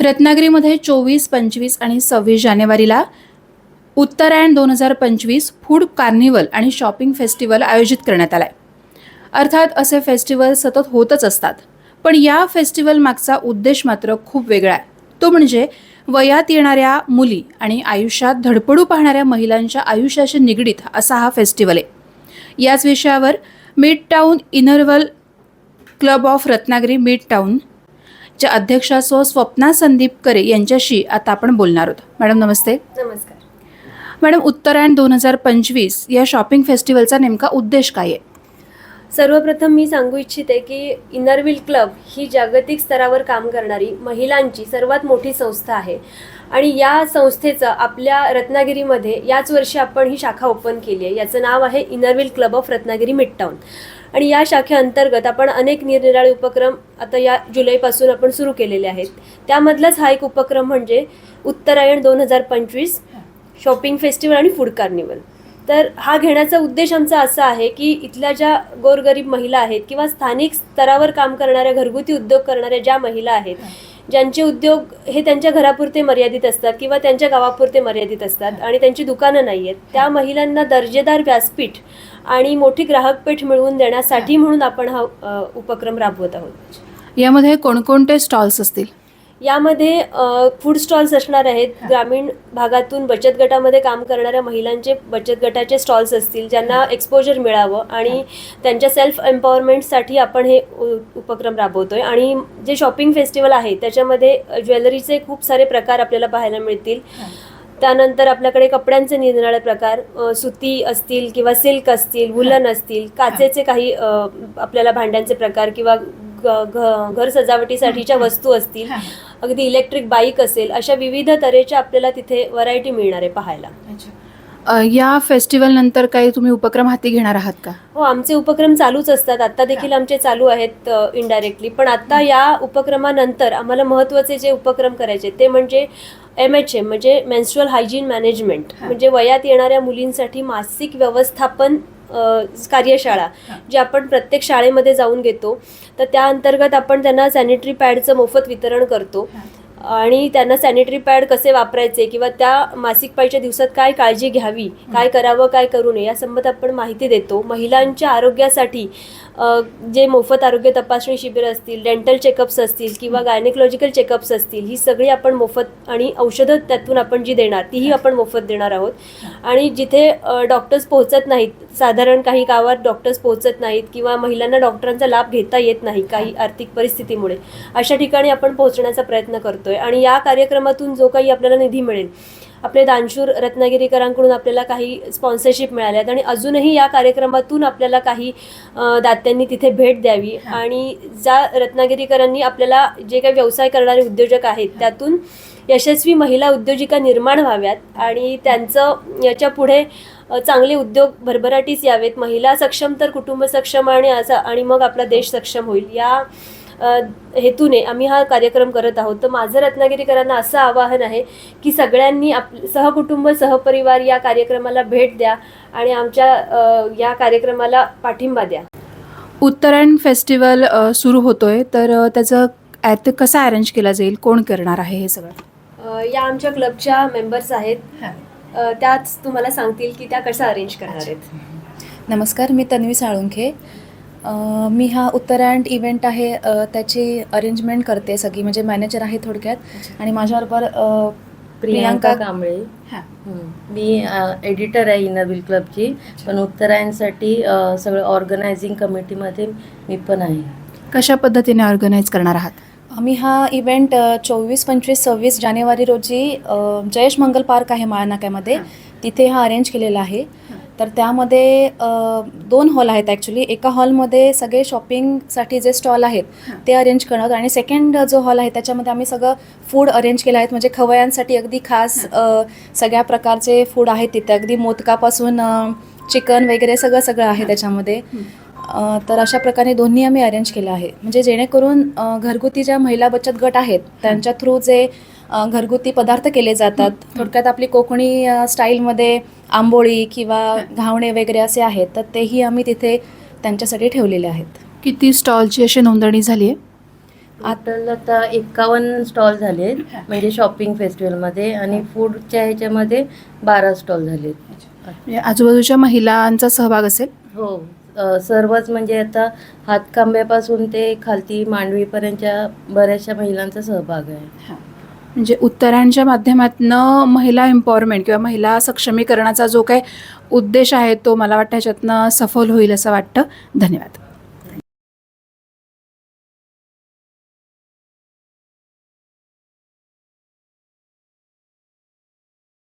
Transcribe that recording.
रत्नागिरीमध्ये चोवीस पंचवीस आणि सव्वीस जानेवारीला उत्तरायण दोन हजार पंचवीस फूड कार्निवल आणि शॉपिंग फेस्टिवल आयोजित करण्यात आलाय. अर्थात असे फेस्टिवल सतत होतच असतात. पण या फेस्टिवल मागचा उद्देश मात्र खूप वेगळा आहे. तो म्हणजे वयात येणाऱ्या मुली आणि आयुष्यात धडपडू पाहणाऱ्या महिलांच्या आयुष्याशी निगडीत असा हा फेस्टिवल आहे. याच विषयावर mid town Inner Wheel club of Ratnagiri mid town च्या अध्यक्षा सो स्वप्ना संदीप करे यांच्याशी आता आपण बोलणार आहोत. मॅडम नमस्ते. नमस्कार. मॅडम उत्तरायण दोन हजार पंचवीस या शॉपिंग फेस्टिवलचा नेमका उद्देश काय आहे? सर्वप्रथम मी सांगू इच्छिते की इनरविल क्लब ही जागतिक स्तरावर काम करणारी महिलांची सर्वात मोठी संस्था आहे. आणि या संस्थेचं आपल्या रत्नागिरीमध्ये याच वर्षी आपण ही शाखा ओपन केली आहे. याचं नाव आहे Inner Wheel club of Ratnagiri mid town. आणि या शाखेअंतर्गत आपण अनेक निरनिराळे उपक्रम आता या जुलैपासून आपण सुरू केलेले आहेत. त्यामधलाच हा एक उपक्रम म्हणजे उत्तरायण दोन हजार पंचवीस शॉपिंग फेस्टिवल आणि फूड कार्निवल. तर हा घेण्याचा उद्देश आमचा असा आहे की इथल्या ज्या गोरगरीब महिला आहेत किंवा स्थानिक स्तरावर काम करणाऱ्या घरगुती उद्योग करणाऱ्या ज्या महिला आहेत ज्यांचे उद्योग हे त्यांच्या घरापुरते मर्यादित असतात किंवा त्यांच्या गावापुरते मर्यादित असतात आणि त्यांची दुकानं नाही आहेत त्या महिलांना दर्जेदार व्यासपीठ आणि मोठी ग्राहकपेठ मिळवून देण्यासाठी म्हणून आपण हा उपक्रम राबवत आहोत. यामध्ये कोणकोणते स्टॉल्स असतील? यामध्ये फूड स्टॉल्स असणार आहेत. ग्रामीण भागातून बचत गटामध्ये काम करणाऱ्या महिलांचे बचत गटाचे स्टॉल्स असतील ज्यांना एक्सपोजर मिळावं आणि त्यांच्या सेल्फ एम्पॉवरमेंटसाठी आपण हे उपक्रम राबवतोय. आणि जे शॉपिंग फेस्टिवल आहे त्याच्यामध्ये ज्वेलरीचे खूप सारे प्रकार आपल्याला पाहायला मिळतील. त्यानंतर आपल्याकडे कपड्यांचे निरनिराळे प्रकार सुती असतील किंवा सिल्क असतील वुलन असतील काचेचे काही आपल्याला भांड्यांचे प्रकार किंवा घर सजावटीसाठीच्या वस्तू असतील. अगदी इलेक्ट्रिक बाईक असेल अशा विविध तऱ्हेच्या आपल्याला तिथे व्हरायटी मिळणार आहे पाहायला. या फेस्टिवल नंतर काही तुम्ही उपक्रम हाती घेणार आहात का? हो आमचे उपक्रम चालूच असतात. आत्ता देखील आमचे चालू आहेत इनडायरेक्टली पण आत्ता या उपक्रमानंतर आम्हाला महत्त्वाचे जे उपक्रम करायचे ते म्हणजे एम एच एम म्हणजे मेन्स्ट्रुअल हायजीन मॅनेजमेंट म्हणजे वयात येणाऱ्या मुलींसाठी मासिक व्यवस्थापन कार्यशाळा जी आपण प्रत्येक शाळेमध्ये जाऊन घेतो तर त्या अंतर्गत आपण त्यांना सॅनिटरी पॅडचं मोफत वितरण करतो. आणि त्यांना सॅनिटरी पॅड कसे वापरायचे किंवा त्या मासिक पाळीच्या दिवसात काय काळजी घ्यावी काय करावं काय करू नये यासंबंधात आपण माहिती देतो. महिलांच्या आरोग्यासाठी जे मोफत आरोग्य तपासणी शिबिर असतील डेंटल चेकअप्स असतील किंवा गायनेकॉलॉजिकल चेकअप्स असतील ही सगळी आपण मोफत आणि औषधं त्यातून आपण जी देणार तीही आपण मोफत देणार आहोत. आणि जिथे डॉक्टर्स पोहोचत नाहीत साधारण काही गावात डॉक्टर्स पोहोचत नाहीत किंवा महिलांना डॉक्टरांचा लाभ घेता येत नाही काही आर्थिक परिस्थितीमुळे. अशा ठिकाणी आपण पोहोचण्याचा प्रयत्न करतोय आणि या कार्यक्रमातून जो काही आपल्याला निधी मिळेल आपले दानशूर रत्नागिरीकरांकडून आपल्याला काही स्पॉन्सरशिप मिळाल्यात आणि अजूनही या कार्यक्रमातून आपल्याला काही दात्यांनी तिथे भेट द्यावी आणि ज्या रत्नागिरीकरांनी आपल्याला जे काही व्यवसाय करणारे उद्योजक आहेत त्यातून यशस्वी महिला उद्योजिका निर्माण व्हाव्यात आणि त्यांचं याच्यापुढे चांगले उद्योग भरभराटीस यावेत. महिला सक्षम तर कुटुंब सक्षम आणि असं आणि मग आपला देश सक्षम होईल. या हेतूने आम्ही हा कार्यक्रम करत आहोत. तर माझं रत्नागिरीकरांना असं आवाहन आहे की सगळ्यांनी आप सहकुटुंब सहपरिवार या कार्यक्रमाला भेट द्या आणि आमच्या या कार्यक्रमाला पाठिंबा द्या. उत्तरायण फेस्टिवल सुरू होतोय. तर त्याचं ॲत कसा अरेंज केला जाईल? कोण करणार आहे हे सगळं? या आमच्या क्लबच्या मेंबर्स आहेत. त्याच तुम्हाला सांगतील की त्या कसं अरेंज करणार आहेत. नमस्कार मी तन्वी साळुंखे. मी हा उत्तरायण इव्हेंट आहे त्याची अरेंजमेंट करते सगळी म्हणजे मॅनेजर आहे थोडक्यात. आणि माझ्याबरोबर प्रियांका कांबळे. मी एडिटर आहे इनरविल क्लबची पण उत्तरायणसाठी सगळं ऑर्गनायझिंग कमिटीमध्ये मी पण आहे. कशा पद्धतीने ऑर्गनाईज करणार आहात? आम्ही हा इव्हेंट चोवीस पंचवीस सव्वीस जानेवारी रोजी जयेश मंगल पार्क आहे माळनाक्यामध्ये तिथे हा अरेंज केलेला आहे. तर त्यामध्ये दोन हॉल आहेत ॲक्च्युली एका हॉलमध्ये सगळे शॉपिंगसाठी जे स्टॉल आहेत ते अरेंज करणार. आणि सेकंड जो हॉल आहे त्याच्यामध्ये आम्ही सगळं फूड अरेंज केलं आहेत म्हणजे खवयांसाठी अगदी खास सगळ्या प्रकारचे फूड आहेत तिथे. अगदी मोदकापासून चिकन वगैरे सगळं सगळं आहे त्याच्यामध्ये. तर अशा प्रकारे दोन्ही आम्ही अरेंज केलं आहे. म्हणजे जेणेकरून घरगुती ज्या महिला बचत गट आहेत त्यांच्या थ्रू जे घरगुती पदार्थ केले जातात थोडक्यात आपली कोकणी स्टाईलमध्ये आंबोळी किंवा घावणे वगैरे असे आहेत तर तेही आम्ही तिथे त्यांच्यासाठी ठेवलेले आहेत. किती स्टॉलची अशी नोंदणी झाली आहे? आता एकावन्न स्टॉल झालेत म्हणजे शॉपिंग फेस्टिवलमध्ये आणि फूडच्या ह्याच्यामध्ये बारा स्टॉल झालेत. म्हणजे आजूबाजूच्या महिलांचा सहभाग असेल? हो. सर्वच म्हणजे आता हातकांब्यापासून ते खालती मांडवीपर्यंतच्या बऱ्याचशा महिलांचा सहभाग आहे. म्हणजे उत्तरांच्या माध्यमातनं महिला एम्पॉवरमेंट किंवा महिला सक्षमीकरणाचा जो काही उद्देश आहे तो मला वाटतं ह्याच्यातनं सफल होईल असं वाटतं. धन्यवाद.